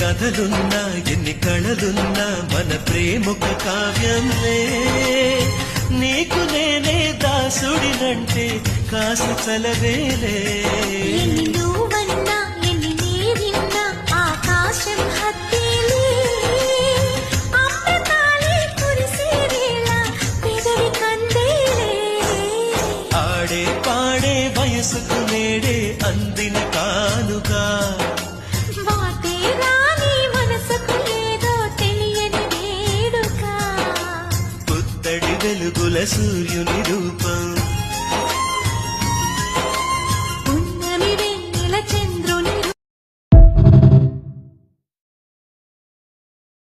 కథలున్నా ఎన్ని కళలున్నా మన ప్రేమొక కావ్యంలే నీకు నేనే దాసుడినంటే కాస్త చలవేలే. ఆడే పాడే వయసుకు నేడే అందిన కానుగా తెలియని వెలుగుల సూర్యుని రూపం